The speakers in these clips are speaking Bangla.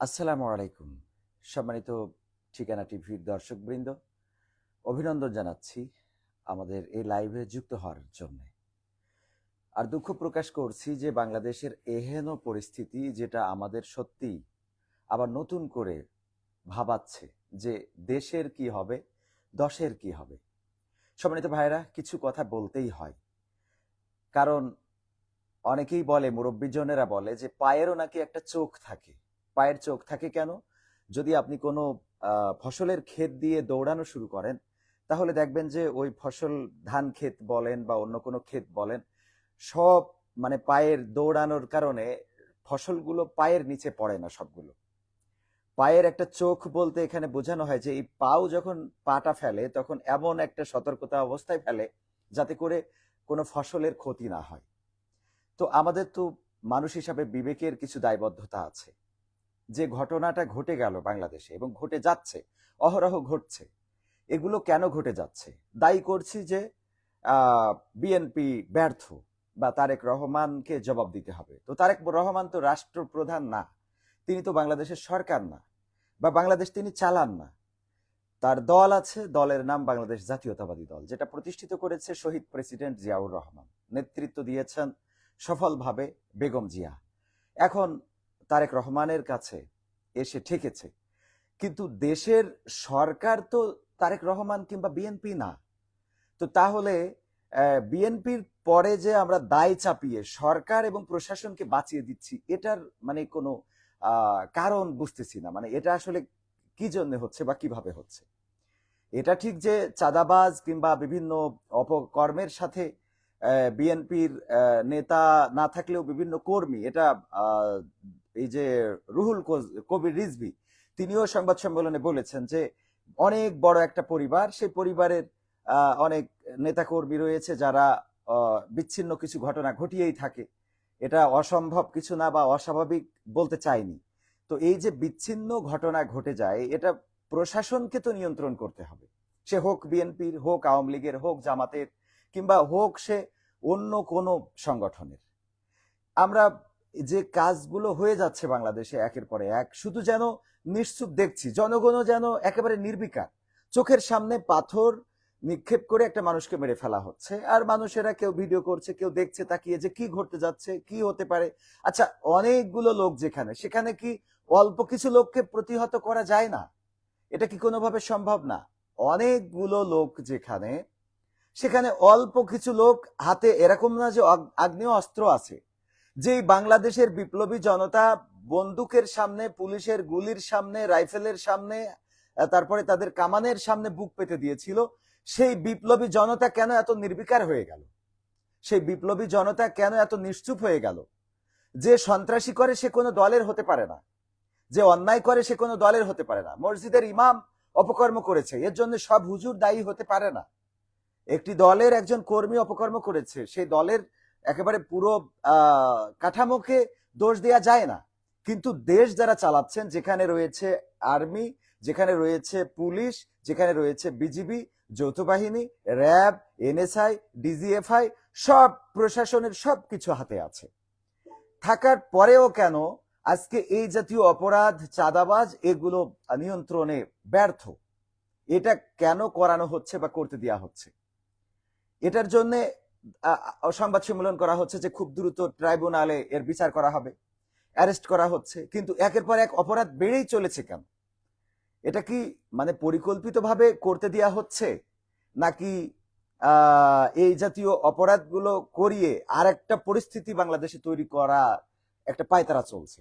আসসালামু আলাইকুম। সম্মানিত ঠিকানা টিভির দর্শকবৃন্দ, অভিনন্দন জানাচ্ছি আমাদের এই লাইভে যুক্ত হওয়ার জন্য। আর দুঃখ প্রকাশ করছি যে বাংলাদেশের এহেন পরিস্থিতি যেটা আমাদের সত্যি আবার নতুন করে ভাবাচ্ছে যে দেশের কি হবে, দশের কি হবে। সম্মানিত ভাইরা কিছু কথা বলতেই হয়। কারণ অনেকেই বলে, মুরব্বীজনেরা বলে যে পায়েরও নাকি একটা চোখ থাকে। পায়ের চোখ থাকে কেন? যদি আপনি কোনো ফসলের ক্ষেত দিয়ে দৌড়ানো শুরু করেন, তাহলে দেখবেন যে ওই ফসল ধান ক্ষেত বলেন বা অন্য কোনো ক্ষেত বলেন, সব মানে পায়ের দৌড়ানোর কারণে ফসলগুলো পায়ের নিচে পড়ে না সবগুলো। পায়ের একটা চোখ বলতে এখানে বোঝানো হয় যে এই পাও যখন পাটা ফেলে, তখন এমন একটা সতর্কতা অবস্থায় ফেলে যাতে করে কোনো ফসলের ক্ষতি না হয়। তো আমাদের তো মানুষ হিসাবে বিবেকের কিছু দায়বদ্ধতা আছে। যে ঘটনাটা ঘটে গেল বাংলাদেশে এবং ঘটে যাচ্ছে, অহরহ ঘটছে, এগুলো কেন ঘটে যাচ্ছে? দায়ী করছি যে বিএনপি ব্যর্থ বা তারেক রহমানকে জবাব দিতে হবে। তো তারেক রহমান তো রাষ্ট্রপ্রধান না, তিনি তো বাংলাদেশের সরকার না বা বাংলাদেশ তিনি চালান না। তার দল আছে, দলের নাম বাংলাদেশ জাতীয়তাবাদী দল, যেটা প্রতিষ্ঠিত করেছে শহীদ প্রেসিডেন্ট জিয়াউর রহমান। নেতৃত্ব দিয়েছেন সফলভাবে বেগম জিয়া। এখন তারেক রহমানের কাছে এসে ঠেকেছে। কিন্তু দেশের সরকার তো তারেক রহমান কিংবা বিএনপি না। তো তাহলে বিএনপির পরে যে আমরা দায় চাপিয়ে সরকার এবং প্রশাসনকে বাঁচিয়ে দিচ্ছি, এটার মানে কোনো কারণ বুঝতেছি না। মানে এটা আসলে কি জন্য হচ্ছে বা কীভাবে হচ্ছে? এটা ঠিক যে চাঁদাবাজ কিংবা বিভিন্ন অপকর্মের সাথে বিএনপির নেতা না থাকলেও বিভিন্ন কর্মী, এটা এই যে রুহুল কবির রিজভি, তিনিও সংবাদ সম্মেলনে বলেছেন যে অনেক বড় একটা পরিবার, সেই পরিবারের অনেক নেতাকর্মী রয়েছে যারা বিচ্ছিন্ন কিছু ঘটনা ঘটিয়েই থাকে। এটা অসম্ভব কিছু না বা অস্বাভাবিক বলতে চাইনি। তো এই যে বিচ্ছিন্ন ঘটনা ঘটে যায়, এটা প্রশাসনকে তো নিয়ন্ত্রণ করতে হবে। সে হোক বিএনপির, হোক আওয়ামী লীগের, হোক জামাতের, কিংবা হোক সে অন্য কোনো সংগঠনের। আমরা যে কাজগুলো হয়ে যাচ্ছে বাংলাদেশে একের পরে এক, শুধু যেন নিশ্চুপ দেখছি, জনগণও যেন একেবারে নির্বিকার। চোখের সামনে পাথর নিক্ষেপ করে একটা মানুষকে মেরে ফেলা হচ্ছে, আর মানুষেরা কেউ ভিডিও করছে, কেউ দেখছে, তাকিয়ে যে কি ঘটতে যাচ্ছে, কি হতে পারে। আচ্ছা অনেকগুলো লোক যেখানে, সেখানে কি অল্প কিছু লোককে প্রতিহত করা যায় না? এটা কি কোনোভাবে সম্ভব না? অনেকগুলো লোক যেখানে, সেখানে অল্প কিছু লোক হাতে, এরকম না যে আগ- আগ্নেয় অস্ত্র আছে। যে বাংলাদেশের বিপ্লবী জনতা বন্দুকের সামনে, পুলিশের গুলির সামনে, রাইফেলের সামনে তারপরে তাদের কামানের সামনে বুক পেতে দিয়েছিল, সেই বিপ্লবী জনতা কেন এত নির্বিকার হয়ে গেল? সেই বিপ্লবী জনতা কেন এত নিশ্চুপ হয়ে গেল? যে সন্ত্রাসী করে সে কোনো দলের হতে পারে না। যে অন্যায় করে সে কোনো দলের হতে পারে না। মসজিদের ইমাম অপকর্ম করেছে, এর জন্য সব হুজুর দায়ী হতে পারে না। একটি দলের একজন কর্মী অপকর্ম করেছে, সেই দলের একেবারে পুরো কাঠামোকে দোষ দেয়া যায় না। কিন্তু দেশ যারা চালাচ্ছেন, যেখানে রয়েছে আর্মি, যেখানে রয়েছে পুলিশ, যেখানে রয়েছে বিজিবি, যৌথ বাহিনী, র্যাব, এনএসআই, ডিজিএফআই, সব প্রশাসনের সব কিছু হাতে আছে। থাকার পরেও কেন আজকে এই জাতীয় অপরাধ, চাঁদাবাজ, এগুলো নিয়ন্ত্রণে ব্যর্থ? এটা কেন করানো হচ্ছে বা করতে দেওয়া হচ্ছে? এটার জন্য সংবাদ সম্মেলন করা হচ্ছে যে খুব দ্রুত ট্রাইব্যুনালে এর বিচার করা হবে, অ্যারেস্ট করা হচ্ছে, কিন্তু একের পর এক অপরাধ বেড়েই চলেছে কেন? এটা কি মানে পরিকল্পিতভাবে করতে দেওয়া হচ্ছে? নাকি এই জাতীয় অপরাধগুলো করিয়ে আর একটা পরিস্থিতি বাংলাদেশে তৈরি করা একটা পায়তারা চলছে?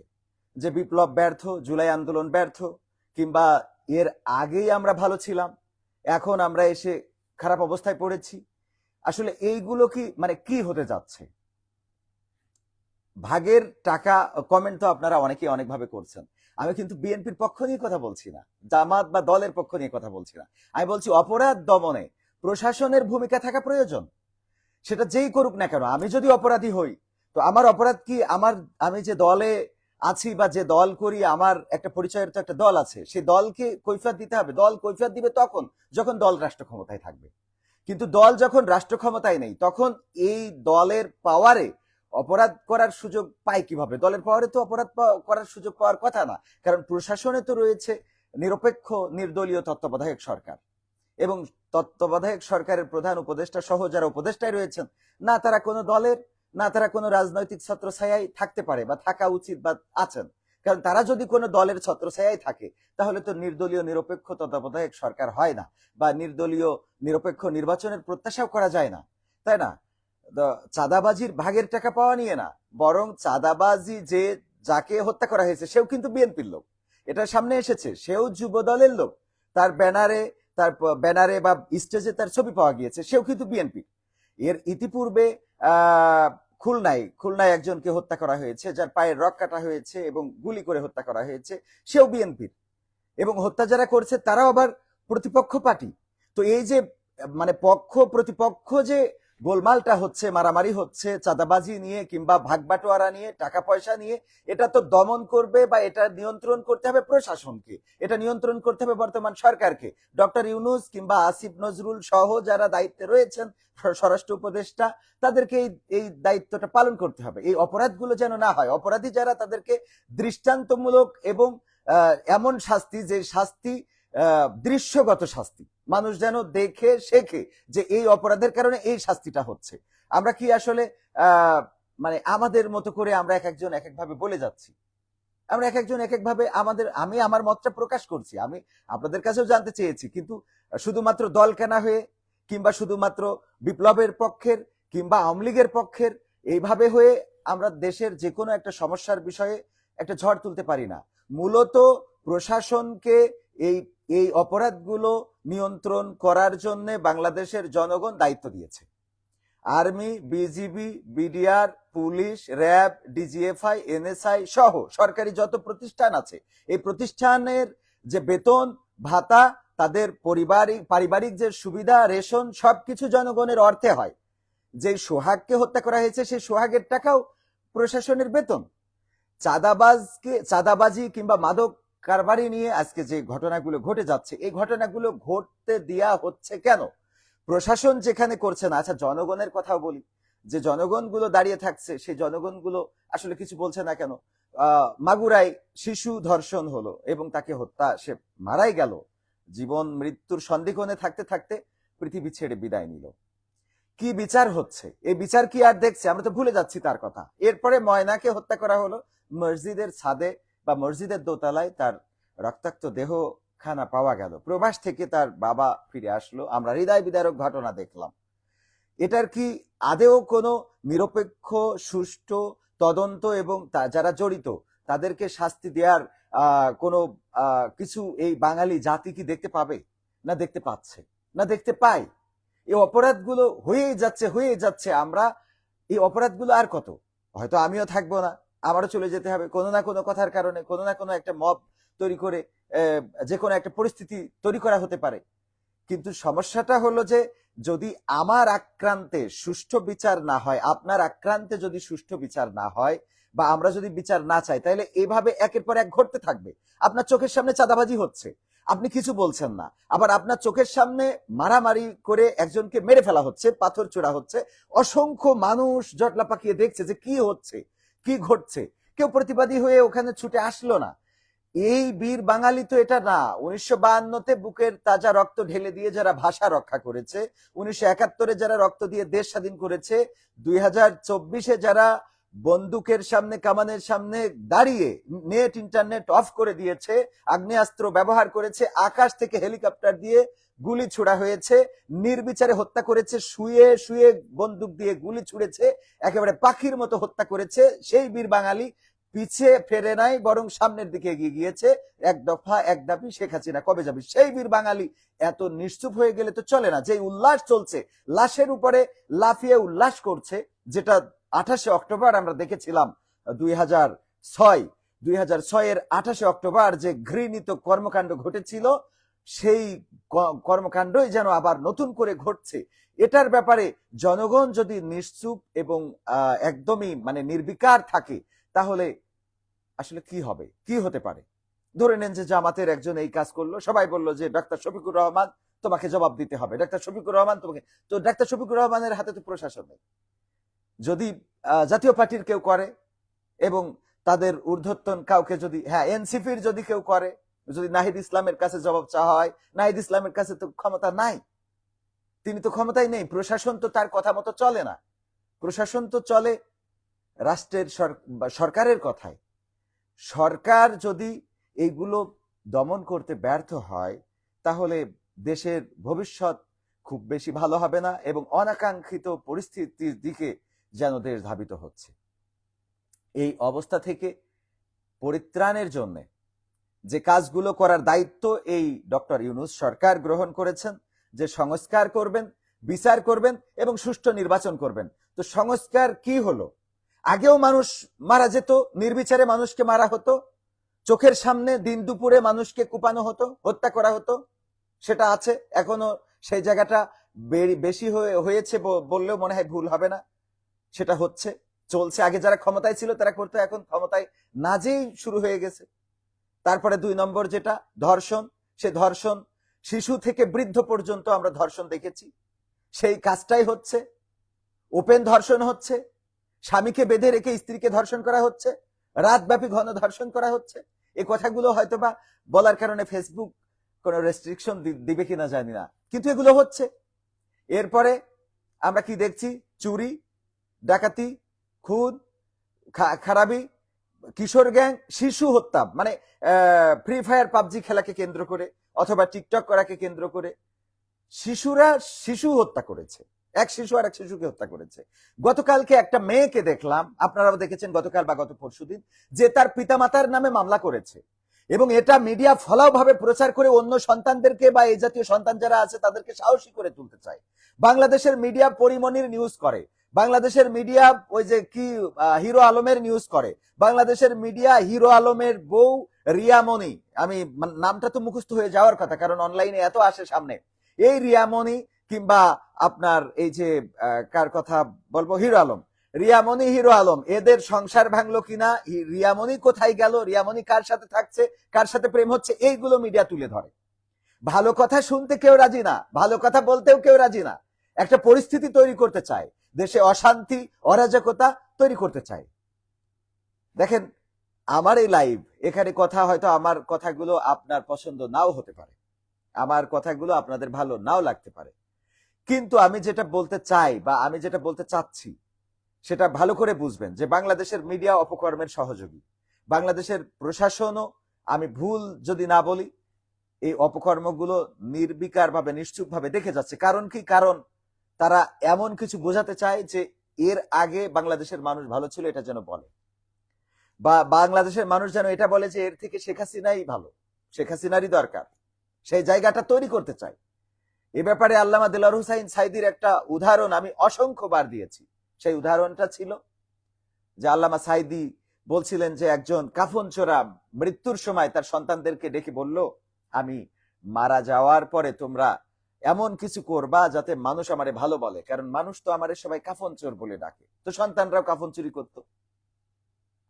যে বিপ্লব ব্যর্থ, জুলাই আন্দোলন ব্যর্থ, কিংবা এর আগেই আমরা ভালো ছিলাম, এখন আমরা এসে খারাপ অবস্থায় পড়েছি আসলে এইগুলো কি মানে কি হতে যাচ্ছে? ভাগের টাকা কমেন্ট তো আপনারা অনেকেই অনেকভাবে করছেন। আমি কিন্তু বিএনপির পক্ষ নিয়ে কথা বলছি না, জামাত বা দলের পক্ষ নিয়ে কথা বলছি না। আমি বলছি অপরাধ দমনে প্রশাসনের ভূমিকা থাকা প্রয়োজন। সেটা যেই করুক না কেন, আমি যদি অপরাধী হই, তো আমার অপরাধ কি আমার, আমি যে দলে আছি বা যে দল করি, আমার একটা পরিচয়ের তো একটা দল আছে, সেই দলকে কৈফিয়ত দিতে হবে। দল কৈফিয়ত দিবে তখন, যখন দল রাষ্ট্র ক্ষমতায় থাকবে। কিন্তু দল যখন রাষ্ট্র ক্ষমতায় নেই, তখন এই দলের পাওয়ারে অপরাধ করার সুযোগ পায় কীভাবে? দলের পাওয়ারে তো অপরাধ করার সুযোগ পাওয়ার কথা না, কারণ প্রশাসনে তো রয়েছে নিরপেক্ষ, নির্দলীয় তত্ত্বাবধায়ক সরকার। এবং তত্ত্বাবধায়ক সরকারের প্রধান উপদেষ্টা সহ যারা উপদেষ্টায় রয়েছেন, না তারা কোনো দলের, না তারা কোনো রাজনৈতিক ছত্রছায়ায় থাকতে পারে বা থাকা উচিত বা আছেন। কারণ তারা যদি কোনো দলের ছত্রছায়ায় থাকে, তাহলে তো নির্দলীয় নিরপেক্ষ তত্ত্বাবধায়ক সরকার হয় না বা নির্দলীয় নিরপেক্ষ নির্বাচনের প্রত্যাশাও করা যায় না। তাই না? চাঁদাবাজির ভাগের টাকা পাওয়া নিয়ে না, বরং চাঁদাবাজি যে যাকে হত্যা করা হয়েছে, সেও কিন্তু বিএনপির লোক। এটা সামনে এসেছে, সেও যুব দলের লোক। তার ব্যানারে তার ব্যানারে বা স্টেজে তার ছবি পাওয়া গিয়েছে, সেও কিন্তু বিএনপি এর ইতিপূর্বে খুলনায় খুলনায় একজনকে হত্যা করা হয়েছে, যার পায়ের রক কাটা হয়েছে এবং গুলি করে হত্যা করা হয়েছে, সেও বিএনপির। এবং হত্যা যারা করছে, তারাও আবার প্রতিপক্ষ পার্টি। তো এই যে মানে পক্ষ, প্রতিপক্ষ যে গোলমালটা হচ্ছে, মারামারি হচ্ছে, চাঁদাবাজি নিয়ে কিংবা ভাগবাটোয়ারা নিয়ে টাকা পয়সা নিয়ে, এটা তো দমন করবে বা এটা নিয়ন্ত্রণ করতে হবে প্রশাসনকে। এটা নিয়ন্ত্রণ করতে হবে বর্তমান সরকারকে। ডক্টর ইউনুস কিংবা আসিফ নজরুল সহ যারা দায়িত্বে রয়েছেন স্বরাষ্ট্র উপদেষ্টা, তাদেরকে এই এই দায়িত্বটা পালন করতে হবে। এই অপরাধগুলো যেন না হয়। অপরাধী যারা, তাদেরকে দৃষ্টান্তমূলক এবং এমন শাস্তি যে শাস্তি দৃশ্যগত শাস্তি। মানুষ যেন দেখে, শেখে যে এই অপরাধের কারণে এই শাস্তিটা হচ্ছে। আমরা কি আসলে মানে আমাদের মতো করে আমরা এক একজন এক একভাবে বলে যাচ্ছি? আমরা এক একজন এক একভাবে আমাদের, আমি আমার মতটা প্রকাশ করছি, আমি আপনাদের কাছেও জানতে চেয়েছি, কিন্তু শুধুমাত্র দল কেনা হয়ে, কিংবা শুধুমাত্র বিপ্লবের পক্ষের, কিংবা আওয়ামী লীগের পক্ষের, এইভাবে হয়ে আমরা দেশের যে কোনো একটা সমস্যার বিষয়ে একটা ঝড় তুলতে পারি না। মূলত প্রশাসনকে এই এই অপরাধগুলো নিয়ন্ত্রণ করার জন্য বাংলাদেশের জনগণ দায়িত্ব দিয়েছে। Army, BGB, BDR, police, RAB, DGFI, NSI সহ সরকারি যত প্রতিষ্ঠান আছে, এই প্রতিষ্ঠানের যে বেতন, ভাতা, তাদের পরিবারিক পারিবারিক যে সুবিধা, রেশন সবকিছু জনগণের অর্থে হয়। যে সোহাগকে হত্যা করা হয়েছে সেই সোহাগের টাকাও প্রশাসনের বেতন। চাঁদাবাজকে, চাঁদাবাজি কিংবা মাদক কারবারি নিয়ে আজকে যে ঘটনাগুলো ঘটে যাচ্ছে, এই ঘটনাগুলো ঘটতে দেয়া হচ্ছে কেন? প্রশাসন যেখানে করছে না আচ্ছা জনগণের কথাও বলি, যে জনগণগুলো দাঁড়িয়ে থাকছে, সেই জনগণগুলো আসলে কিছু বলছে না কেন? মাগুরায় শিশু ধর্ষণ হলো এবং তাকে হত্যা, সে মারাই গেল। জীবন, মৃত্যুর সন্দিগ্ধনে থাকতে থাকতে পৃথিবী ছেড়ে বিদায় নিল। কি বিচার হচ্ছে? এই বিচার কি আর দেখছে? আমরা তো ভুলে যাচ্ছি তার কথা। এরপরে ময়নাকে হত্যা করা হলো, মসজিদের ছাদে বা মসজিদের দোতলায় তার রক্তাক্ত দেহ খানা পাওয়া গেল। প্রবাস থেকে তার বাবা ফিরে আসলো। আমরা হৃদয় বিদারক ঘটনা দেখলাম। এটার কি আদেও কোনো নিরপেক্ষ, সুষ্ঠু, তদন্ত এবং যারা জড়িত, তাদেরকে শাস্তি দেওয়ার কোনো কিছু এই বাঙালি জাতি কি দেখতে পাবে? না দেখতে পাচ্ছে? না দেখতে পাই এই অপরাধগুলো হয়েই যাচ্ছে হয়েই যাচ্ছে। আমরা এই অপরাধগুলো আর কত? হয়তো আমিও থাকব না। আমারও চলে যেতে হবে। কোনো না কোনো কথার কারণে, কোনো না কোনো একটা মব তৈরি করে যে কোনো একটা পরিস্থিতি তৈরি করা হতে পারে। কিন্তু সমস্যাটা হলো যে, যদি আমার আক্রান্তে সুষ্ঠু বিচার না হয়, আপনার আক্রান্তে যদি সুষ্ঠু বিচার না হয়, বা আমরা যদি বিচার না চাই, তাহলে এভাবে একের পর এক ঘটতে থাকবে। আপনার চোখের সামনে চাঁদাবাজি হচ্ছে। আপনি কিছু বলছেন না। আবার আপনার চোখের সামনে মারামারি করে একজনকে মেরে ফেলা হচ্ছে, পাথর চোরা হচ্ছে। অসংখ্য মানুষ জটলা পাকিয়ে দেখছে যে কি হচ্ছে। কি ঘটছে? কেউ প্রতিবাদী হয়ে ওখানে ছুটে আসলো না। এই বীর বাঙালি তো এটা না। উনিশশো বাহান্নতে বুকের তাজা রক্ত ঢেলে দিয়ে যারা ভাষা রক্ষা করেছে, উনিশশো একাত্তরে যারা রক্ত দিয়ে দেশ স্বাধীন করেছে, দুই হাজার চব্বিশে যারা বন্দুকের সামনে, কামানের সামনে দাঁড়িয়ে নেট, ইন্টারনেট অফ করে দিয়েছে, আগ্নেয়াস্ত্র ব্যবহার করেছে, আকাশ থেকে হেলিকপ্টার দিয়ে গুলি ছোড়া হয়েছে, নির্বিচারে হত্যা করেছে, শুয়ে শুয়ে বন্দুক দিয়ে গুলি ছুড়েছে, একেবারে পাখির মতো হত্যা করেছে, সেই বীর বাঙালি পিছিয়ে ফেরে নাই, বরং সামনের দিকে এগিয়ে গিয়েছে, এক দফা, এক দাবি শেখ হাসিনা। কবে যাবি? সেই বীর বাঙালি এত নিশ্চুপ হয়ে গেলে তো চলে না যে উল্লাস চলছে, লাশের উপরে লাফিয়ে উল্লাস করছে, যেটা আঠাশে অক্টোবর আমরা দেখেছিলাম, দুই হাজার ছয়, দুই হাজার ছয়ের আঠাশে অক্টোবর যে ঘৃণিত কর্মকাণ্ড ঘটেছিল সেই কর্মকাণ্ডই যেন আবার নতুন করে ঘটছে। এটার ব্যাপারে জনগণ যদি নিশ্চুপ এবং একদমই মানে নির্বিকার থাকে, তাহলে আসলে কি হবে? কি হতে পারে? ধরে নেন যে জামাতের একজন এই কাজ করল, সবাই বলল যে, ডাক্তার শফিকুর রহমান তোমাকে জবাব দিতে হবে। ডাক্তার শফিকুর রহমান তোমাকে তো ডাক্তার শফিকুর রহমানের হাতে তো প্রশাসন নেই। যদি জাতীয় পার্টির কেউ করে এবং তাদের ঊর্ধ্বতন কাউকে যদি হ্যাঁ এনসিপির যদি কেউ করে যদি নাহিদ ইসলামের কাছে জবাব চাওয়া হয়, নাহিদ ইসলামের কাছে তো ক্ষমতা নাই। তিনি তো ক্ষমতাই নেই, প্রশাসন তো তার কথা মতো চলে না। প্রশাসন তো চলে রাষ্ট্রের সরকারের কথায়। সরকার যদি এইগুলো দমন করতে ব্যর্থ হয়, তাহলে দেশের ভবিষ্যৎ খুব বেশি ভালো হবে না এবং অনাকাঙ্ক্ষিত পরিস্থিতির দিকে যেন দেশ ধাবিত হচ্ছে। এই অবস্থা থেকে পরিত্রাণের জন্য যে কাজগুলো করার দায়িত্ব এই ডক্টর ইউনুস সরকার গ্রহণ করেছেন, যে সংস্কার করবেন, বিচার করবেন এবং সুষ্ঠু নির্বাচন করবেন। তো সংস্কার কি হলো? আগেও মানুষ মারা যেত, নির্বিচারে মানুষকে মারা হতো, চোখের সামনে দিন দুপুরে মানুষকে কুপানো হতো, হত্যা করা হতো, সেটা আছে, এখনও সেই জায়গাটা বেশি হয়ে, হয়েছে বললেও মনে হয় ভুল হবে না, সেটা হচ্ছে, চলছে। আগে যারা ক্ষমতায় ছিল তারা করতো, এখন ক্ষমতায় না যেই শুরু হয়ে গেছে। তারপরে দুই নম্বর যেটা, ধর্ষণ। সে ধর্ষণ, শিশু থেকে বৃদ্ধ পর্যন্ত আমরা ধর্ষণ দেখেছি। সেই কাজটাই হচ্ছে, ওপেন ধর্ষণ হচ্ছে, স্বামীকে বেঁধে রেখে স্ত্রীকে ধর্ষণ করা হচ্ছে, রাতব্যাপী ঘন ধর্ষণ করা হচ্ছে। এই কথাগুলো হয়তোবা বলার কারণে ফেসবুক কোনো রেস্ট্রিকশন দিবে কিনা জানি না। কিন্তু এগুলো হচ্ছে। এরপরে আমরা কি দেখছি? চুরি, ডাকাতি, খুন, খা- খারাপি কিশোর গ্যাং, শিশু হত্যা মানে ফ্রি ফায়ার পাবজি খেলাকে কেন্দ্র করে, অথবা টিকটক করাকে কেন্দ্র করে, শিশুরা শিশু হত্যা করেছে। এক শিশু আর এক শিশুকে হত্যা করেছে। গতকালকে একটা মেয়েকে দেখলাম, আপনারাও দেখেছেন গতকাল বা গত পরশুদিন যে তার পিতামাতার নামে মামলা করেছে। এবং এটা মিডিয়া ফলাও ভাবে প্রচার করে অন্য সন্তানদেরকে বা এই জাতীয় সন্তান যারা আছে, তাদেরকে সাহসী করে তুলতে চায়। বাংলাদেশের মিডিয়া পরিমণির নিউজ করে বাংলাদেশের মিডিয়া ওই যে কি হিরো আলমের নিউজ করে। বাংলাদেশের মিডিয়া হিরো আলমের বউ রিয়ামণি। আমি নামটা তো মুখস্থ হয়ে যাওয়ার কথা, কারণ অনলাইনে এত আসে সামনে। এই রিয়ামণি কিংবা আপনার এই যে কার কথা বলব? হিরো আলম। রিয়ামণি, হিরো আলম, এদের সংসার ভাঙলো কিনা? রিয়ামণি কোথায় গেল? রিয়ামণি কার সাথে থাকছে? কার সাথে প্রেম হচ্ছে? এইগুলো মিডিয়া তুলে ধরে। ভালো কথা শুনতে কেউ রাজি না। ভালো কথা বলতেও কেউ রাজি না। একটা পরিস্থিতি তৈরি করতে চায়। দেশে অশান্তি, অরাজকতা তৈরি করতে চায়। দেখেন, আমার এই লাইভ এখানে কথা হয়তো আমার কথাগুলো আপনার পছন্দ নাও হতে পারে। আমার কথাগুলো আপনাদের ভালো নাও লাগতে পারে। কিন্তু আমি যেটা বলতে চাই বা আমি যেটা বলতে চাচ্ছি, সেটা ভালো করে বুঝবেন যে বাংলাদেশের মিডিয়া অপকর্মের সহযোগী। বাংলাদেশের প্রশাসনও, আমি ভুল যদি না বলি, এই অপকর্মগুলো নির্বিকার ভাবে নিশ্চুপ দেখে যাচ্ছে। কারণ কি? কারণ তারা এমন কিছু বোঝাতে চায় যে এর আগে বাংলাদেশের মানুষ ভালো ছিল, এটা যেন বলে। বা বাংলাদেশের মানুষ যেন এটা বলে যে এর থেকে শেখ হাসিনাই ভালো, শেখ হাসিনারই দরকার সেই জায়গাটা তৈরি করতে চাই এ ব্যাপারে আল্লামা দিলার হুসাইন সাইদির একটা উদাহরণ আমি অসংখ্যবার দিয়েছি। সেই উদাহরণটা ছিল যে আল্লামা সাইদি বলছিলেন যে একজন কাফন চোরা মৃত্যুর সময় তার সন্তানদেরকে ডেকে বলল, আমি মারা যাওয়ার পরে তোমরা এমন কিছু করবা যাতে মানুষ আমারে ভালো বলে। কারণ মানুষ তো আমারে সবাই কাফন চোর বলে ডাকে। তো সন্তানরাও কাফন চুরি করতো।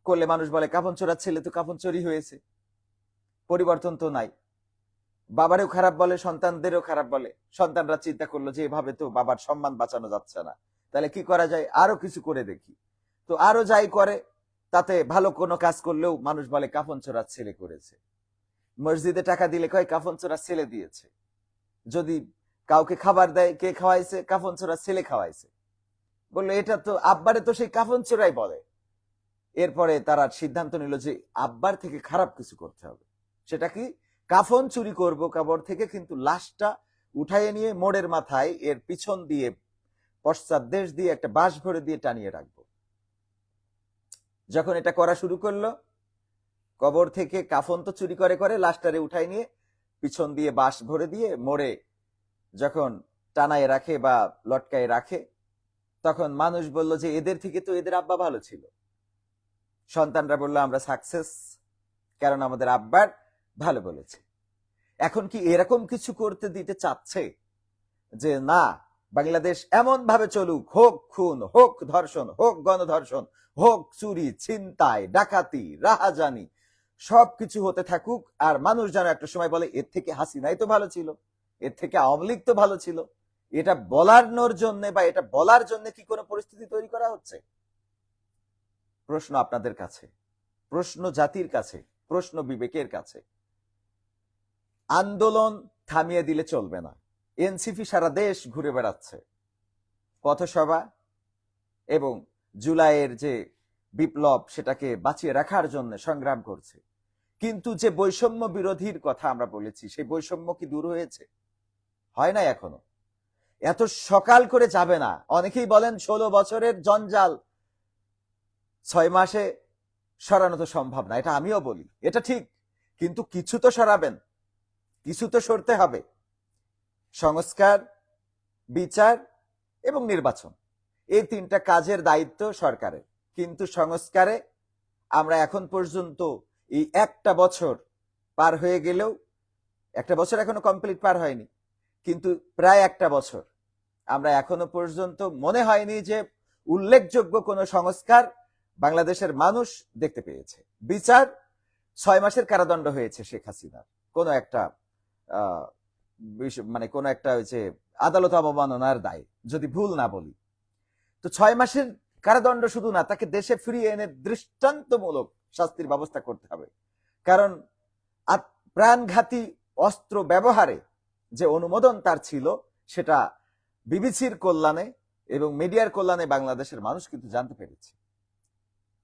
করলে মানুষ বলে, কাফন চোরার ছেলে তো কাফন চুরি হয়েছে। পরিবর্তন তো নাই। বাবারেও খারাপ বলে, সন্তানদেরও খারাপ বলে। সন্তানরা চিন্তা করল যে, এভাবে তো বাবার সম্মান বাঁচানো যাচ্ছে না। তাহলে কি করা যায়? আরও কিছু করে দেখি। তো আরও যাই করে, তাতে ভালো কোনো কাজ করলেও মানুষ বলে, কাফন চোরার ছেলে করেছে। মসজিদে টাকা দিলে কয়, কাফন চোরার ছেলে দিয়েছে। যদি কাউকে খাবার দেয়, কে খাওয়াইছে? কাফন চোরার ছেলে খাওয়াইছে। বলল, এটা তো আব্বারে তো সেই কাফন চোরাই বলে। এরপরে তারা সিদ্ধান্ত নিল যে আব্বার থেকে খারাপ কিছু করতে হবে। সেটা কি? কাফন চুরি করব কবর থেকে, কিন্তু লাশটা উঠাইয়ে নিয়ে মোড়ের মাথায় এর পিছন দিয়ে পশ্চাৎ দেশ দিয়ে একটা বাঁশ ভরে দিয়ে টানিয়ে রাখব। যখন এটা করা শুরু করল, কবর থেকে কাফন তো চুরি করে করে লাশটারে উঠাই নিয়ে পিছন দিয়ে বাঁশ ভরে দিয়ে মোড়ে যখন টানায় রাখে বা লটকায় রাখে, তখন মানুষ বলল যে, এদের থেকে তো এদের আব্বা ভালো ছিল। সন্তানরা বলল, আমরা সাকসেস কারণ আমাদের আব্বার ভালো বলেছে। এখন কি এরকম কিছু করতে দিতে চাচ্ছে যে, না, বাংলাদেশ এমন ভাবে চলুক, হোক খুন, হোক ধর্ষণ, হোক গণধর্ষণ, হোক চুরি, ছিনতাই, ডাকাতি, রাহাজানি, সবকিছু হতে থাকুক, আর মানুষ যেন একটা সময় বলে, এর থেকে হাসিনাই তো ভালো ছিল। এর থেকে আওয়ামী লীগ তো ভালো ছিল। এটা বলানোর জন্য বা এটা বলার জন্য কি কোনো পরিস্থিতি তৈরি করা হচ্ছে? প্রশ্ন আপনাদের কাছে, প্রশ্ন জাতির কাছে, প্রশ্ন বিবেকের কাছে। আন্দোলন থামিয়ে দিলে চলবে না। এনসিপি সারা দেশ ঘুরে বেড়াচ্ছে। পথসভা এবং জুলাইয়ের যে বিপ্লব সেটাকে বাঁচিয়ে রাখার জন্য সংগ্রাম করছে। কিন্তু যে বৈষম্য বিরোধীর কথা আমরা বলেছি, সেই বৈষম্য কি দূর হয়েছে? হয় না এখনও। এত সকাল করে যাবে না। অনেকেই বলেন ষোলো বছরের জঞ্জাল। ছয় মাসে সরানো তো সম্ভব না, এটা আমিও বলি। এটা ঠিক, কিন্তু কিছু তো সরাবেন, কিছু তো সরতে হবে। সংস্কার, বিচার এবং নির্বাচন, এই তিনটা কাজের দায়িত্ব সরকারের। কিন্তু সংস্কারে আমরা এখন পর্যন্ত এই একটা বছর পার হয়ে গেলেও, একটা বছর এখনও কমপ্লিট পার হয়নি। কিন্তু প্রায় একটা বছর। আমরা এখনও পর্যন্ত মনে হয়নি যে উল্লেখযোগ্য কোনো সংস্কার বাংলাদেশের মানুষ দেখতে পেয়েছে। বিচার ছয় মাসের কারাদণ্ড হয়েছে শেখ হাসিনার। কোনো একটা মানে কোনো একটা হচ্ছে আদালত অবমাননার দায়, যদি ভুল না বলি। তো ছয় মাসের কারাদণ্ড শুধু না, তাকে দেশে ফিরিয়ে এনে দৃষ্টান্তমূলক শাস্তির ব্যবস্থা করতে হবে। কারণ প্রাণঘাতী অস্ত্র ব্যবহারে যে অনুমোদন তার ছিল, সেটা বিবিসির কল্যাণে এবং মিডিয়ার কল্যাণে বাংলাদেশের মানুষ কিন্তু জানতে পেরেছে।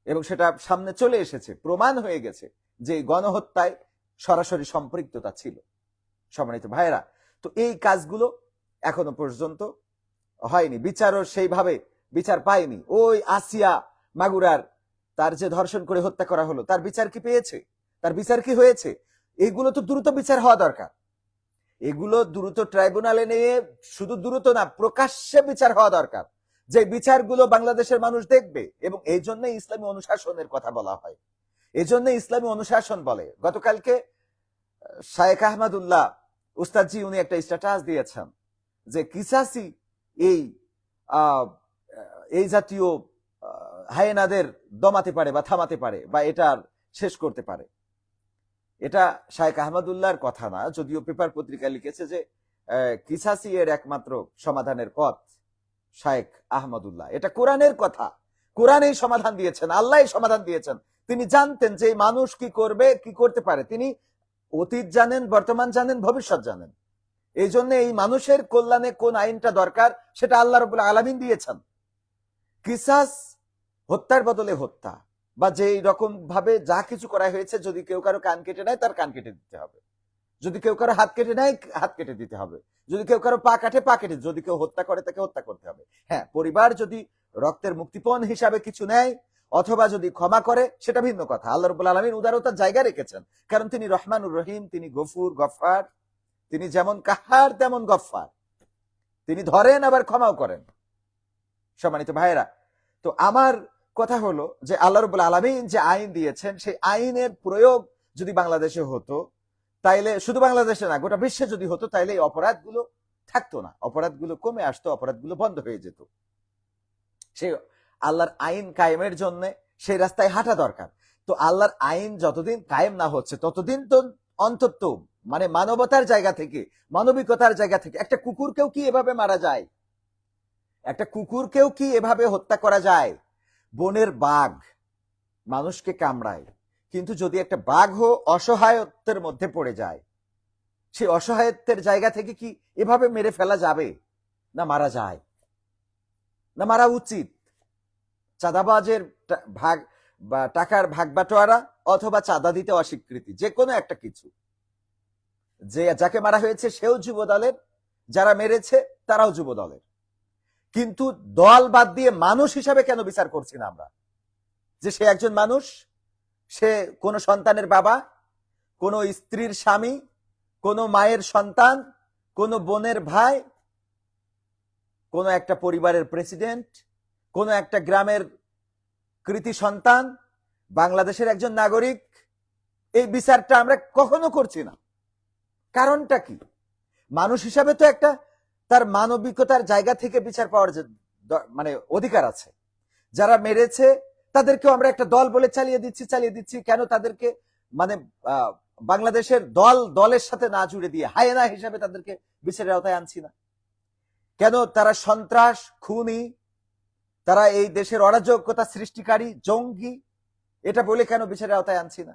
এবং সেটা সামনে চলে এসেছে, প্রমাণ হয়ে গেছে যে গণহত্যায় সরাসরি সম্পৃক্ততা ছিল, সম্মানিত ভাইরা তো এই কাজগুলো এখনও পর্যন্ত হয়নি, বিচারও সেইভাবে বিচার পায়নি। ওই আসিয়া মাগুরার তার যে ধর্ষণ করে হত্যা করা হলো, তার বিচার কি পেয়েছে? তার বিচার কি হয়েছে? এগুলো তো দ্রুত বিচার হওয়া দরকার। এগুলো দ্রুত ট্রাইব্যুনালে নিয়ে শুধু দ্রুত না, প্রকাশ্যে বিচার হওয়া দরকার। যে বিচারগুলো বাংলাদেশের মানুষ দেখবে, এবং এই জন্য ইসলামী অনুশাসনের কথা বলা হয়। এই জন্য ইসলামী অনুশাসন বলে। গতকালকে শায়েখ আহমদুল্লাহ উস্তাদজি উনি একটা স্ট্যাটাস দিয়েছেন যে কিসাসি এই এই জাতীয় হায়েনাদের দমাতে পারে বা থামাতে পারে বা এটার শেষ করতে পারে। এটা শায়েখ আহমদুল্লাহর কথা না, যদিও পেপার পত্রিকা লিখেছে যে কিসাসি এর একমাত্র সমাধানের পথ শায়েখ আহমদুল্লাহ। এটা কোরআনের কথা। কোরআন এই সমাধান দিয়েছেন আল্লাহ সমাধান দিয়েছেন। তিনি জানতেন যে মানুষ কি করবে, কি করতে পারে। তিনি অতীত জানেন, বর্তমান জানেন, ভবিষ্যৎ জানেন। এই জন্য এই মানুষের কল্যাণে কোন আইনটা দরকার, সেটা আল্লাহ রবুল আলমিন দিয়েছেন। কিসাস হত্যার বদলে হত্যা। বা যেই রকম ভাবে যা কিছু করা হয়েছে, যদি কেউ কারও কান কেটে নেয়, তার কান কেটে দিতে হবে। যদি কেউ কারও হাত কেটে নেয়, হাত কেটে দিতে হবে। যদি কেউ কারও পা কাটে, পা কেটে যদি কেউ হত্যা করে, তাকে হত্যা করতে হবে। হ্যাঁ পরিবার যদি রক্তের মুক্তিপণ হিসাবে কিছু নেয়, অথবা যদি ক্ষমা করে, সেটা ভিন্ন কথা। আল্লাহ রবুল আলমিন উদারতার জায়গা রেখেছেন। কারণ তিনি রহমানুর রহিম, তিনি গফুর গফার তিনি যেমন কাহার, তেমন গফার তিনি ধরেন, আবার ক্ষমাও করেন। সম্মানিত ভাইয়েরা, তো আমার কথা হলো যে আল্লাহ রবুল আলমিন যে আইন দিয়েছেন, সেই আইনের প্রয়োগ যদি বাংলাদেশে হতো, তাইলে শুধু বাংলাদেশে না, গোটা বিশ্বে যদি হতো, তাইলে এই অপরাধগুলো থাকতো না। অপরাধগুলো কমে আসতো, অপরাধগুলো বন্ধ হয়ে যেত। সে আল্লাহর আইন কায়েমের জন্য সেই রাস্তায় হাঁটা দরকার। তো আল্লাহর আইন যতদিন কায়েম না হচ্ছে, ততদিন তো অন্তত মানে মানবতার জায়গা থেকে, মানবিকতার জায়গা থেকে, একটা কুকুরকেও কি এভাবে মারা যায়? একটা কুকুরকেও কি এভাবে হত্যা করা যায়? বনের বাঘ, মানুষকে কামড়ায়। কিন্তু যদি একটা বাঘ বাঘও অসহায়ত্বের মধ্যে পড়ে যায় সেই অসহায়ত্বের জায়গা থেকে কি এভাবে মেরে ফেলা যাবে? না মারা যায়। না মারা উচিত। চাঁদাবাজের ভাগ, বা টাকার ভাগ বাটোয়ারা অথবা চাঁদা দিতে অস্বীকৃতি, যে কোনো একটা কিছু। যে, যাকে মারা হয়েছে সেও যুবদলের, যারা মেরেছে তারাও যুব দলের কিন্তু দল বাদ দিয়ে মানুষ হিসাবে কেন বিচার করছি না আমরা? যে সে একজন মানুষ, সে কোনো সন্তানের বাবা, কোনো স্ত্রীর স্বামী, কোনো মায়ের সন্তান, কোনো বোনের ভাই, কোনো একটা পরিবারের প্রেসিডেন্ট, কোনো একটা গ্রামের কৃতি সন্তান, বাংলাদেশের একজন নাগরিক, এই বিচারটা আমরা কখনো করছি না। কারণটা কি? মানুষ হিসাবে তো একটা তার মানবিকতার জায়গা থেকে বিচার পাওয়ার মানে অধিকার আছে। যারা মেরেছে, তাদেরকেও আমরা একটা দল বলে চালিয়ে দিচ্ছি চালিয়ে দিচ্ছি। কেন তাদেরকে মানে বাংলাদেশের দল, দলের সাথে না জুড়ে দিয়ে হায়না হিসাবে তাদেরকে বিচারের আওতায় আনছি না। কেন তারা সন্ত্রাস, খুনি, তারা এই দেশের অরাজকতা সৃষ্টিকারী, জঙ্গি, এটা বলে কেন বিচারের আওতায় আনছি না?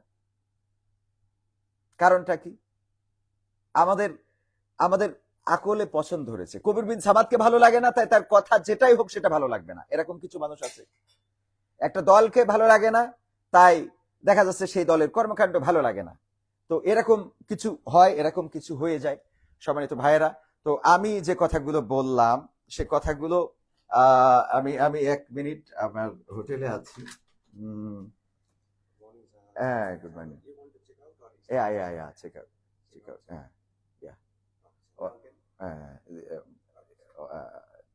কারণটা কি? আমাদের আমাদের আকলে পছন্দ ধরেছে কবির বিন সামাদকে ভালো লাগে না তাই তার কথা যেটাই হোক সেটা ভালো লাগবে না। এরকম কিছু মানুষ আছে। একটা দলকে ভালো লাগে না তাই দেখা যাচ্ছে সেই দলের কর্মকাণ্ড ভালো লাগে না। তো এরকম কিছু হয় এরকম কিছু হয়ে যায় সম্মানিত ভাইয়েরা। তো আমি যে কথাগুলো বললাম সে কথাগুলো আমি আমি এক মিনিট আমার হোটেলে আছি। হ্যাঁ good morning Yeah, yeah, yeah. Check out. Check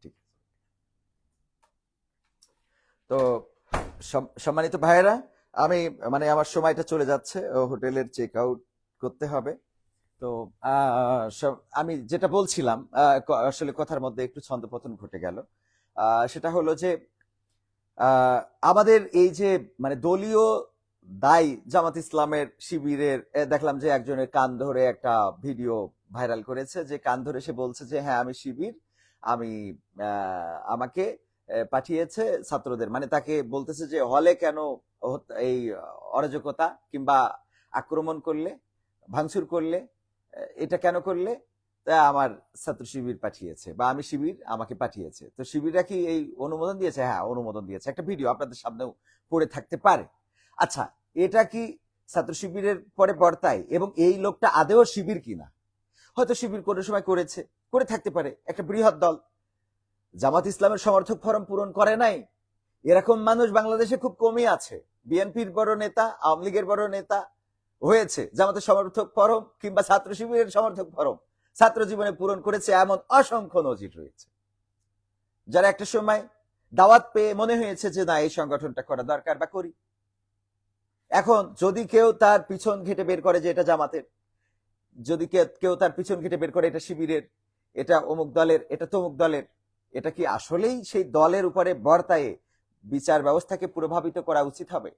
ঠিক তো সম্মানিত ভাইয়েরা, আমি মানে আমার সময়টা চলে যাচ্ছে হোটেলের চেক আউট করতে হবে। তো আমি যেটা বলছিলাম আসলে কথার মধ্যে একটু ছন্দপতন ঘটে গেল। সেটা হলো যে আমাদের এই যে মানে দলীয় দায় জামাত ইসলামের শিবিরের দেখলাম যে একজনের কান ধরে একটা ভিডিও ভাইরাল করেছে যে কান ধরে সে বলছে যে হ্যাঁ আমি শিবির, আমি আমাকে পাঠিয়েছে ছাত্রদের। মানে তাকে বলতেছে যে, হলে কেন এই অরাজকতা কিংবা আক্রমণ করলে, ভাঙচুর করলে এটা কেন করলে? তা আমার ছাত্র শিবির পাঠিয়েছে বা আমি শিবির আমাকে পাঠিয়েছে। তো শিবিররা কি এই অনুমোদন দিয়েছে? হ্যাঁ অনুমোদন দিয়েছে। একটা ভিডিও আপনাদের সামনেও পড়ে থাকতে পারে। আচ্ছা এটা কি ছাত্র শিবিরের পরে বর্তায় এবং এই লোকটা আদেও শিবির কিনা? হয়তো শিবির কোনো সময় করেছে, করে থাকতে পারে, একটা বৃহৎ দল। জামাত ইসলামের সমর্থক ফরম পূরণ করে নাই। এরকম মানুষ বাংলাদেশে খুব কমই আছে। বিএনপির বড় নেতা, আওয়ামী লীগের বড় নেতা হয়েছে, জামাতের সমর্থক ফরম কিংবা ছাত্র শিবিরের সমর্থক ফরম। ছাত্র জীবনে পূরণ করেছে এমন অসংখ্য নজির রয়েছে। যারা একটা সময় দাওয়াত পেয়ে মনে হয়েছে যে, না, এই সংগঠনটা করা দরকার বা করি। এখন যদি কেউ তার পিছন ঘেটে বের করে যে, এটা জামাতের যদি কেউ তার পিছন ঘেটে বের করে, এটা শিবিরের, এটা অমুক দলের, এটা তমুক দলের, এটা কি আসলেই সেই দলের উপরে বর্তায়ে বিচার ব্যবস্থাকে প্রভাবিত করা উচিত হবে?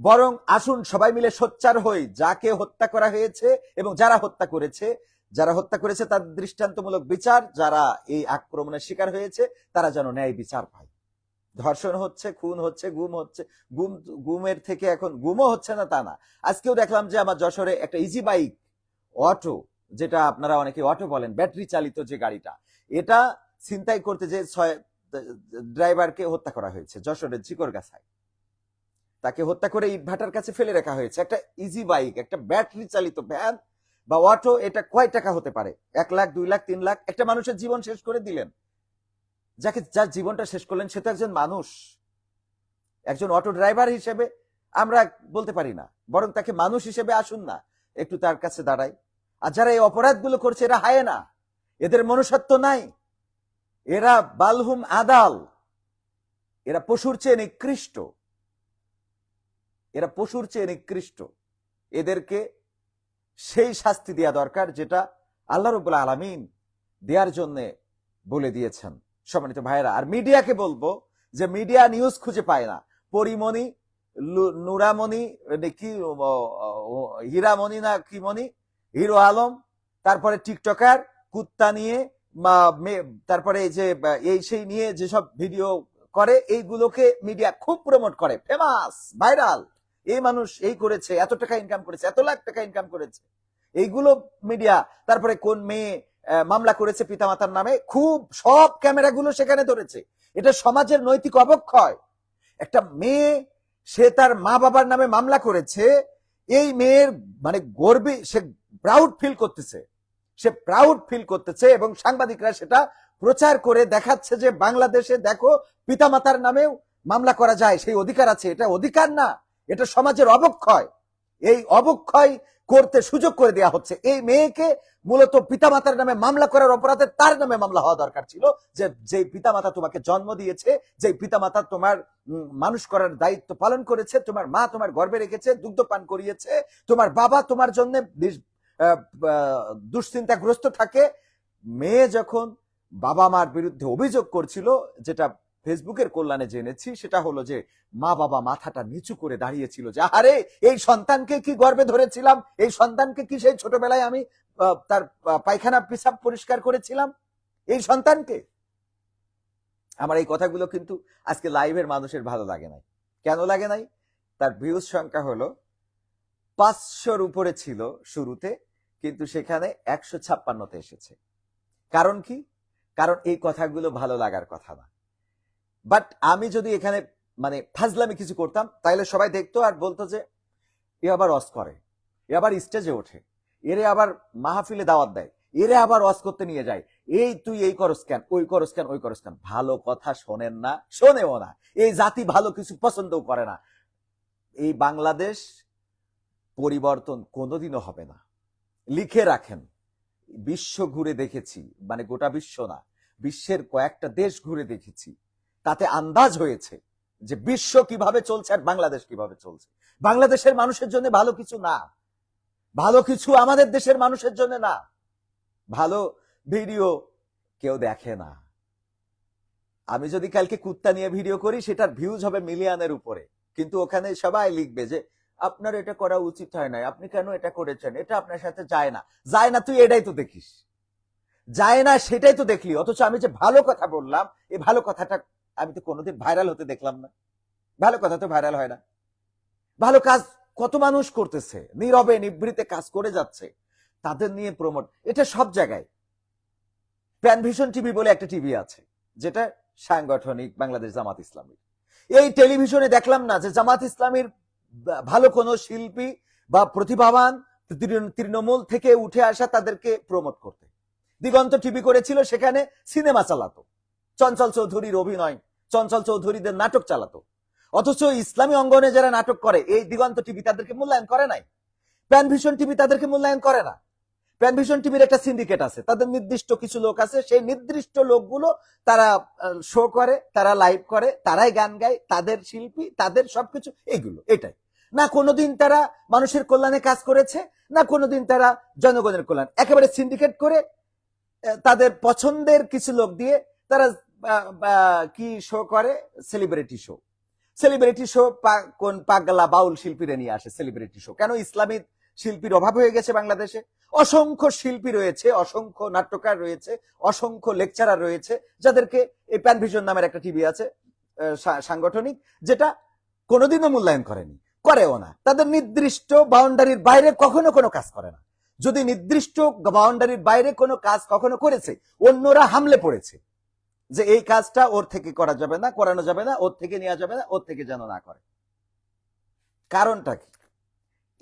বরং আসুন সবাই মিলে সোচ্চার হই, যাকে হত্যা করা হয়েছে এবং যারা হত্যা করেছে, যারা হত্যা করেছে তার দৃষ্টান্তমূলক বিচার, যারা এই আক্রমণের শিকার হয়েছে, তারা যেন ন্যায় বিচার পায়। ধর্ষণ হচ্ছে, খুন হচ্ছে, গুম হচ্ছে, গুম, গুমের থেকে এখন গুমও হচ্ছে না তা না। আজকেও দেখলাম যে আমার যশোরে একটা ইজি বাইক অটো যেটা আপনারা অনেকে অটো বলেন ব্যাটারি চালিত যে গাড়িটা, এটা ছিনতাই করতে যে ছয় ড্রাইভারকে হত্যা করা হয়েছে, যশোরের ঝিকরগাছায়। তাকে হত্যা করে ইটভাটার কাছে ফেলে রাখা হয়েছে। একটা ইজি বাইক একটা ব্যাটারি চালিত ভ্যান বা অটো এটা কয় টাকা হতে পারে? এক লাখ, দুই লাখ, তিন লাখ, একটা মানুষের জীবন শেষ করে দিলেন। যাকে যার জীবনটা শেষ করলেন, সে তো একজন মানুষ। একজন অটো ড্রাইভার হিসেবে আমরা বলতে পারি না, বরং তাকে মানুষ হিসেবে আসুন না। একটু তার কাছে দাঁড়াই। আর যারা এই অপরাধগুলো করছে, এরা হায় না। এদের মনুষ্যত্ব নাই। এরা বালহুম আদাল। এরা পশুর চেয়ে নিকৃষ্ট। এরা পশুর চেয়ে নিকৃষ্ট। এদেরকে সেই শাস্তি দেওয়া দরকার যেটা আল্লাহ রবুল্লা আলমিন দেওয়ার জন্য বলে দিয়েছেন। সম্মানিত ভাইরা আর মিডিয়াকে বলব যে মিডিয়া নিউজ খুঁজে পায় না। পরিমণি নুরামণি এ কি হীরামণি না কি মণি? হিরো আলম, তারপরে টিকটকার, কুত্তা নিয়ে তারপরে এই যে এই সেই নিয়ে যেসব ভিডিও করে, এইগুলোকে মিডিয়া খুব প্রমোট করে। ফেমাস ভাইরাল এই মানুষ এই করেছে, এত টাকা ইনকাম করেছে, এত লাখ টাকা ইনকাম করেছে। এইগুলো মিডিয়া তারপরে কোন মেয়ে মামলা করেছে পিতামাতার নামে, খুব, সব ক্যামেরাগুলো সেখানে ধরেছে। এটা সমাজের নৈতিক অবক্ষয়। একটা মেয়ে সে তার মা বাবার নামে মামলা করেছে, এই মেয়ের মানে গর্বে সে প্রাউড ফিল করতেছে। সে প্রাউড ফিল করতেছে এবং সাংবাদিকরা সেটা প্রচার করে দেখাচ্ছে যে বাংলাদেশে দেখো পিতামাতার নামেও মামলা করা যায়, সেই অধিকার আছে। এটা অধিকার না, এটা সমাজের অবক্ষয়। এই অবক্ষয় করতে সুযোগ করে দেওয়া হচ্ছে। এই মেয়েকে মূলত পিতামাতার নামে মামলা করার অপরাধে তার নামে মামলা হওয়া দরকার ছিল। যে যে পিতামাতা তোমাকে জন্ম দিয়েছে, যে পিতামাতা তোমার মানুষ করার দায়িত্ব পালন করেছে, তোমার মা তোমার গর্বে রেখেছে, দুগ্ধ পান করিয়েছে, তোমার বাবা তোমার জন্য দুশ্চিন্তাগ্রস্ত থাকে। মেয়ে যখন বাবা মার বিরুদ্ধে অভিযোগ করছিল, যেটা ফেসবুকের কল্যাণে জেনেছি, সেটা হলো যে মা বাবা মাথাটা নিচু করে দাঁড়িয়েছিল যে, আরে, এই সন্তানকে কি গর্বে ধরেছিলাম? এই সন্তানকে কি সেই ছোটবেলায় আমি তার পায়খানা পেশাব পরিষ্কার করেছিলাম? এই সন্তানকে? আমার এই কথাগুলো কিন্তু আজকে লাইভের মানুষের ভালো লাগে নাই। কেন লাগে নাই? তার ভিউজ সংখ্যা হলো পাঁচশোর উপরে ছিল শুরুতে, কিন্তু সেখানে একশো ছাপ্পান্নতে এসেছে। কারণ কি? কারণ এই কথাগুলো ভালো লাগার কথা না। বাট আমি যদি এখানে মানে ফাজলামি কিছু করতাম তাহলে সবাই দেখতো আর বলতো যে, এ আবার অস করে, এ আবার স্টেজে ওঠে, এরে আবার মাহফিলে দাওয়াত দেয়, এরে আবার ওয়াজ করতে নিয়ে যায়, এই তুই এই করস কেন, ওই করস কেন, ওই করস কেন, ভালো কথা শোনেন না, শোনেও না, এই জাতি ভালো কিছু পছন্দও করে না। এই বাংলাদেশ পরিবর্তন কোনোদিনও হবে না। লিখে রাখেন, বিশ্ব ঘুরে দেখেছি মানে গোটা বিশ্ব না, বিশ্বের কয়েকটা দেশ ঘুরে দেখেছি। তাতে আন্দাজ হয়েছে যে বিশ্ব কীভাবে চলছে আর বাংলাদেশ কীভাবে চলছে। বাংলাদেশের মানুষের জন্য ভালো কিছু না। ভালো কিছু আমাদের দেশের মানুষের জন্য না। ভালো ভিডিও কেউ দেখে না। আমি যদি কালকে কুত্তা নিয়ে ভিডিও করি, সেটার ভিউজ হবে মিলিয়নের উপরে। কিন্তু ওখানে সবাই লিখবে যে, আপনার এটা করা উচিত হয় নাই। আপনি কেন এটা করেছেন? এটা আপনার সাথে যায় না। যায় না তুই এটাই তো দেখিস। যায় না সেটাই তো দেখলি। অথচ আমি যে ভালো কথা বললাম এই ভালো কথাটা আমি তো কোনোদিন ভাইরাল হতে দেখলাম না। ভালো কথা তো ভাইরাল হয় না। ভালো কাজ কত মানুষ করতেছে, নীরবে, নিভৃতে কাজ করে যাচ্ছে, তাদের নিয়ে প্রমোট এটা সব জায়গায়। প্যানভিশন টিভি বলে একটা টিভি আছে, যেটা সাংগঠনিক বাংলাদেশ জামাত ইসলামী এই টেলিভিশনে দেখলাম না যে জামাত ইসলামীর ভালো কোনো শিল্পী বা প্রতিভাবান তৃণমূল থেকে উঠে আসা তাদেরকে প্রমোট করতে। দিগন্ত টিভি করেছিল, সেখানে সিনেমা চালাতো। চঞ্চল চৌধুরীর অভিনয় চঞ্চল চৌধুরীদের নাটক চালাতো। অথচ ইসলামী অঙ্গনে যারা নাটক করে, এই দিগন্ত টিভি তাদেরকে মূল্যায়ন করে নাই। প্যানভিশন টিভি তাদেরকে মূল্যায়ন করে না। প্যানভিশন টিভির একটা সিন্ডিকেট আছে, তাদের নির্দিষ্ট কিছু লোক আছে, সেই নির্দিষ্ট লোকগুলো তারা শো করে, তারা লাইভ করে, তারাই গান গায়, তাদের শিল্পী, তাদের সবকিছু এইগুলো এটাই। না কোনোদিন তারা মানুষের কল্যাণে কাজ করেছে, না কোনোদিন তারা জনগণের কল্যাণ। একেবারে সিন্ডিকেট করে তাদের পছন্দের কিছু লোক দিয়ে তারা কি শো করে? সেলিব্রিটি শো সেলিব্রিটি শো কোন পাগলা বাউল শিল্পীরা নিয়ে আসে সেলিব্রিটি শো কেন ইসলামী শিল্পীর অভাব হয়ে গেছে বাংলাদেশে? অসংখ্য শিল্পী রয়েছে, অসংখ্য নাট্যকার রয়েছে, অসংখ্য লেকচারার রয়েছে, যাদেরকে এই প্যানভিশন নামের একটা টিভি আছে সাংগঠনিক, যেটা কোনোদিনও মূল্যায়ন করেনি, করেও না। তাদের নির্দিষ্ট বাউন্ডারির বাইরে কখনো কোনো কাজ করে না। যদি নির্দিষ্ট বাউন্ডারির বাইরে কোনো কাজ কখনো করেছে, অন্যরা হামলে পড়েছে। যে এই কাজটা ওর থেকে করা যাবে না, করানো যাবে না, ওর থেকে নেওয়া যাবে না, ওর থেকে যেন না করে। কারণটা কি?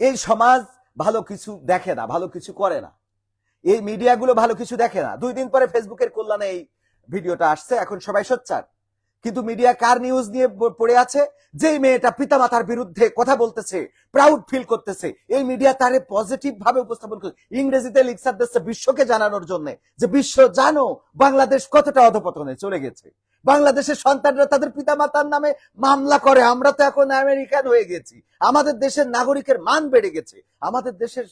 এই সমাজ ভালো কিছু দেখে না, ভালো কিছু করে না। এই মিডিয়াগুলো ভালো কিছু দেখে না। দুই দিন পরে ফেসবুকের কল্যাণে এই ভিডিওটা আসছে, এখন সবাই সোচ্চার। কিন্তু মিডিয়া কার নিউজ নিয়ে পড়ে আছে? যেই মেয়েটা পিতামাতার বিরুদ্ধে কথা বলতেছে প্রাউড ফিল করতেছে, এই মিডিয়া তারে পজিটিভ ভাবে উপস্থাপন করে ইংরেজিতে লিখসার দিচ্ছে বিশ্বকে জানানোর জন্য। যে বিশ্ব জানো, বাংলাদেশ কতটা অধপতনে চলে গেছে। বাংলাদেশের সন্তানরা তাদের পিতামাতার নামে মামলা করে। আমরা তো এখন আমেরিকান হয়ে গেছি। আমাদের দেশের নাগরিকের মান বেড়ে গেছে। আমাদের দেশের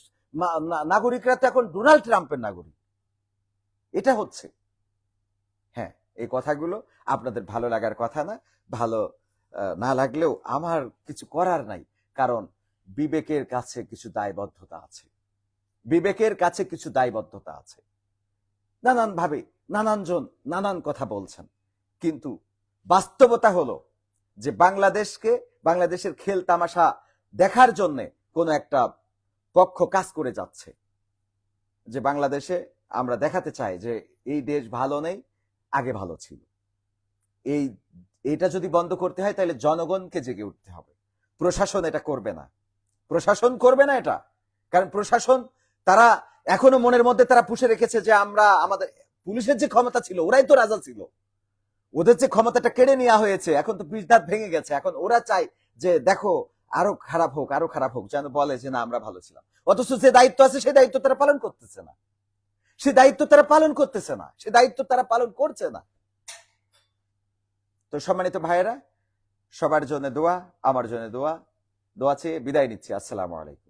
নাগরিকরা তো এখন ডোনাল্ড ট্রাম্পের নাগরিক। এটা হচ্ছে। এই কথাগুলো আপনাদের ভালো লাগার কথা না। ভালো না লাগলেও আমার কিছু করার নাই, কারণ বিবেকের কাছে কিছু দায়বদ্ধতা আছে। বিবেকের কাছে কিছু দায়বদ্ধতা আছে। নানান ভাবে নানান জন নানান কথা বলছেন, কিন্তু বাস্তবতা হলো যে বাংলাদেশকে, বাংলাদেশের খেল তামাশা দেখার জন্য কোনো একটা পক্ষ কাজ করে যাচ্ছে। যে বাংলাদেশে আমরা দেখাতে চাই যে এই দেশ ভালো নেই আগে ভালো ছিল। এই, এটা যদি বন্ধ করতে হয়, তাহলে জনগণকে জেগে উঠতে হবে। প্রশাসন এটা করবে না। প্রশাসন করবে না এটা। কারণ প্রশাসন, তারা এখনও মনের মধ্যে তারা পুষে রেখেছে যে আমরা আমাদের, পুলিশের যে ক্ষমতা ছিল, ওরাই তো রাজা ছিল। ওদের যে ক্ষমতাটা কেড়ে নেওয়া হয়েছে, এখন তো পিঠদাত ভেঙে গেছে। এখন ওরা চায় যে দেখো, আরও খারাপ হোক, আরও খারাপ হোক। যেন বলে যে না, আমরা ভালো ছিলাম। অথচ যে দায়িত্ব আছে, সেই দায়িত্ব তারা পালন করতেছে না। সে দায়িত্ব তারা পালন করতেছে না, সে দায়িত্ব তারা পালন করছে না। তো সম্মানিত ভাইয়েরা, সবার জন্য দোয়া, আমার জন্য দোয়া দোয়া চেয়ে বিদায় নিচ্ছি। আসসালামু আলাইকুম।